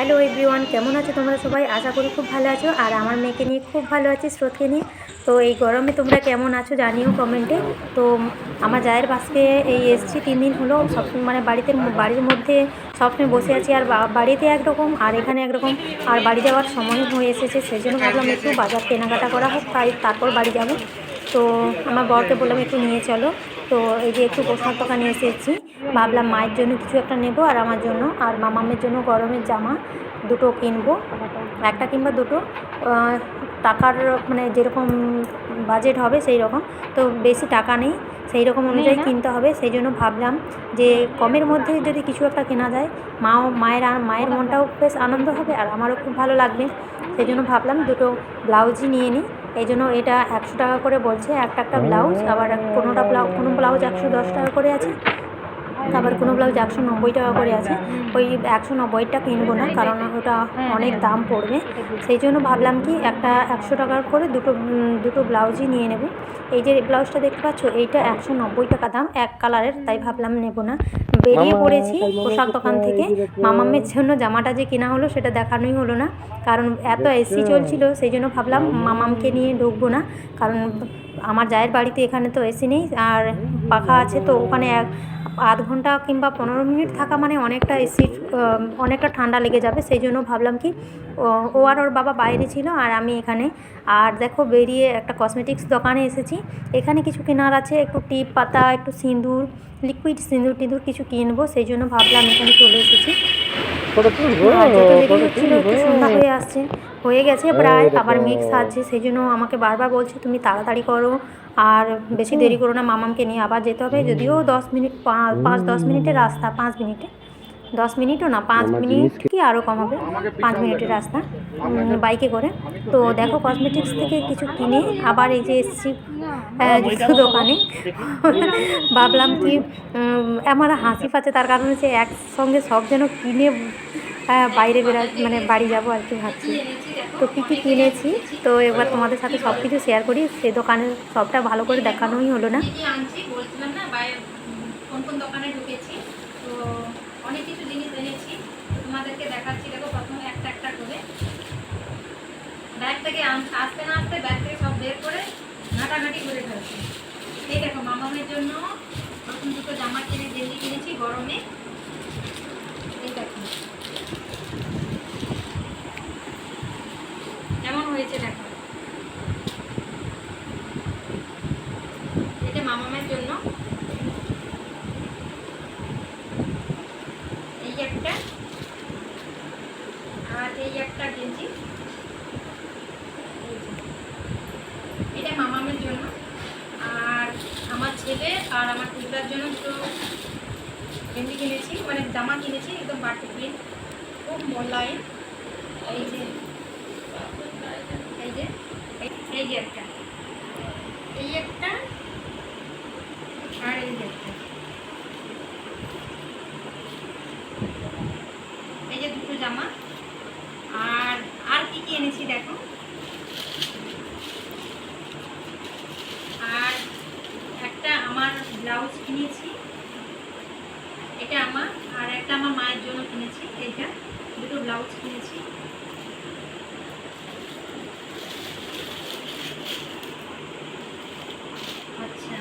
Hello everyone, কেমন আছো তোমরা সবাই? আশা করি খুব ভালো আছো। আর আমার মেয়েকে নিয়ে খুব ভালো আছি, স্রোতকে নিয়ে। তো এই গরমে তোমরা কেমন আছো জানিও কমেন্টে। তো আমার জায়ের বাসকে এই এসছি, তিন দিন হলো। সব মানে বাড়িতে, বাড়ির মধ্যে সবসময় বসে আছি। আর বাড়িতে একরকম, আর এখানে একরকম। আর বাড়ি যাওয়ার সময় হয়ে এসেছে সেই জন্য ভাবলাম একটু বাজার কেনাকাটা করা হোক, তাই তারপর বাড়ি যাব। তো আমার বরকে বললাম একটু নিয়ে চলো। তো এই যে একটু পোশাক দোকানে এসেছি। ভাবলাম মায়ের জন্য কিছু একটা নেব আর আমার জন্য। আর মামামের জন্য গরমের জামা দুটো কিনবো। একটা কিংবা দুটো। টাকার মানে যেরকম বাজেট হবে সেই রকম তো বেশি টাকা নেই। সেই রকম অনুযায়ী কিনতে হবে। সেই জন্য ভাবলাম যে কমের মধ্যে যদি কিছু একটা কেনা যায় মাও মায়ের আর মায়ের মনটাও বেশ আনন্দ হবে আর আমারও খুব ভালো লাগবে। সেই জন্য ভাবলাম দুটো ব্লাউজই নিয়ে নিই। এই জন্য এটা একশো টাকা করে বলছে। একটা একটা ব্লাউজ, আবার কোনোটা ব্লাউজ কোনো ব্লাউজ একশো দশ টাকা করে আছে। আবার কোনো ব্লাউজ একশো নব্বই টাকা করে আছে। ওই একশো নব্বইটা কিনবো না, কারণ ওটা অনেক দাম পড়বে। সেই জন্য ভাবলাম কি একটা একশো টাকার করে দুটো দুটো ব্লাউজই নিয়ে নেব। এই যে ব্লাউজটা দেখতে পাচ্ছ, এইটা একশো নব্বই টাকা দাম, এক কালারের, তাই ভাবলাম নেব না। বেরিয়ে পড়েছি পোশাক দোকান থেকে। মামামের জন্য জামাটা যে কেনা হলো সেটা দেখানোই হলো না কারণ এত এসি চলছিল সেই জন্য ভাবলাম মামামকে নিয়ে ঢুকবো না কারণ আমার জায়ের বাড়িতে এখানে তো এসি নেই আর পাখা আছে তো ওখানে এক আধ ঘণ্টা কিংবা পনেরো মিনিট থাকা মানে অনেকটা এসি অনেকটা ঠান্ডা লেগে যাবে সেই জন্য ভাবলাম কি ও- ও আর ওর বাবা বাইরে ছিল আর আমি এখানে। আর দেখো বেরিয়ে একটা কসমেটিক্স দোকানে এসেছি এখানে কিছু কেনার আছে একটু টিপ পাতা একটু সিঁদুর লিকুইড সিঁদুর টিঁদুর কিছু কিনবো সেই জন্য ভাবলাম এখানে চলে এসেছি। একটু সন্ধ্যা হয়ে আসছে হয়ে গেছে প্রায় আবার মেঘ সাজছে সেই জন্য আমাকে বারবার বলছে তুমি তাড়াতাড়ি করো আর বেশি দেরি করো না মামামকে নিয়ে আবার যেতে হবে। যদিও দশ মিনিট পাঁচ দশ মিনিটের রাস্তা পাঁচ মিনিটে। দশ মিনিটও না পাঁচ মিনিট কি? আরও কম হবে? পাঁচ মিনিটের রাস্তা। বাইকে করে। তো দেখো। কসমেটিক্স থেকে কিছু কিনে আবার এই যে এসছি জুতো দোকানে। ভাবলাম কি আমার হাসি পাচ্ছে তার কারণ হচ্ছে একসঙ্গে সব যেন কিনে বাইরে বেরা মানে বাড়ি যাব আর কি ভাবছি। তো কী কী কিনেছি? তো এবার তোমাদের সাথে সব কিছু শেয়ার করি। সে দোকানে সবটা ভালো করে দেখানোই হলো না। কোন কোন দোকানে ঢুকেছি? অনেক কিছু জিনিস এনেছি। তোমাদেরকে দেখাচ্ছি, দেখো প্রথমে একটা একটা করে। ব্যাগ থেকে আসতে না আসতে ব্যাগ থেকে সব বের করে ঘাটাঘাটি করে ফেলছি। এই দেখো, মামামের জন্য প্রথম দুটো জামা কিনে গেঞ্জি কিনেছি গরমে। এই দেখো। কেমন হয়েছে দেখো? এটা মামামের জন্য এই একটা আর এই একটা গেঞ্জি এই যে। এটা মামামের জন্য আর আমার ছেলে আর আমার টুকরার জন্য গেঞ্জি কিনেছি মানে জামা কিনেছি, একদম বাটি প্রিন্ট খুব মোলায়েম এই যে এই যে এই যে একটা। এই একটা, আর এই যে একটা। এই যে দুটো জামা আর আর কি কি এনেছি দেখো আর একটা আমার ব্লাউজ কিনেছি। এটা আমার, আর একটা আমার মায়ের জন্য কিনেছি। এইটা দুটো ব্লাউজ কিনেছি। আচ্ছা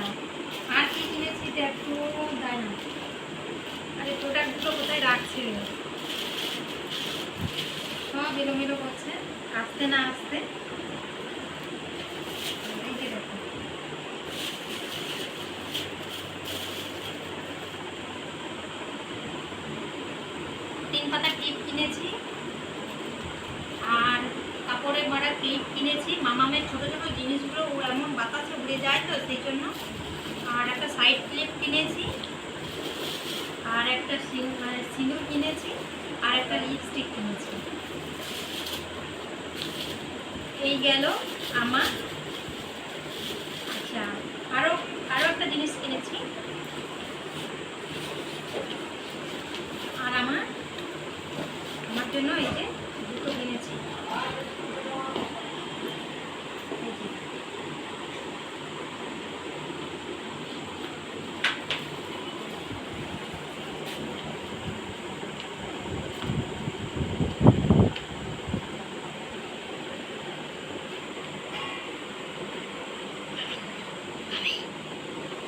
আর কি কিনেছি দেখো? দাঁড়ান আরে প্রোডাক্টগুলো কোথায় রাখছে? সব এলোমেলো করছে। আসতে না আসতে এই যে দেখো তিন পাতা টিপ কিনেছি। আর কাপড়ের মারা ক্লিপ কিনেছি। মামামের ছোট ছোট জিনিসগুলো ও এমন বাতাসে উড়ে যায় তো সেই জন্য। আর একটা সাইড ক্লিপ কিনেছি। আর একটা মানে সিঁদুর কিনেছি। আর একটা লিপস্টিক কিনেছি। এই গেল আমার। আচ্ছা আরও আরও একটা জিনিস কিনেছি। জন্য এই যে দুটো কিনেছি।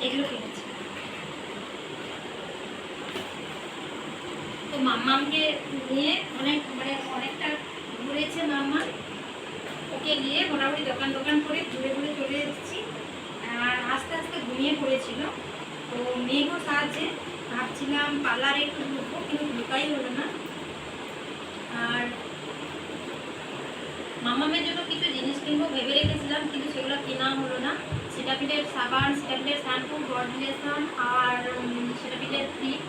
এগুলো কিনেছি। যে। নিয়ে অনেক মানে অনেকটা ঘুরেছে মাম্মা ওকে নিয়ে মোটামুটি দোকান দোকান করে ঘুরে ঘুরে চলে এসেছি। আর আস্তে আস্তে ঘুমিয়ে পড়েছিল। তো মেঘও সাহায্যে ভাবছিলাম পার্লারে একটু ঢুকবো কিন্তু ঢুকাই হলো না। আর মামামের জন্য কিছু জিনিস কিনবো ভেবে রেখেছিলাম কিন্তু সেগুলো কেনা হলো না। সেটা সেটাপিলের সাবান সেটাপিলের শ্যাম্পু বডিলেশন আর উম, সেটাপিলের ক্রিম।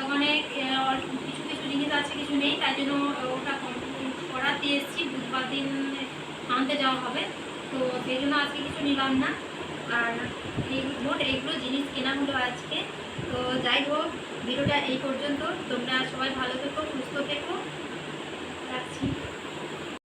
দোকানে কিছু কিছু জিনিস আছে, কিছু নেই, তাই জন্য ওটা দিয়ে এসেছি। বুধবার দিন আনতে যাওয়া হবে। তো সেই জন্য আজকে কিছু নিলাম না। আর এই মোট এইগুলো জিনিস কেনা হলো আজকে। তো যাই হোক, ভিডিওটা এই পর্যন্ত। তোমরা সবাই ভালো থেকো, সুস্থ থেকো। রাখছি।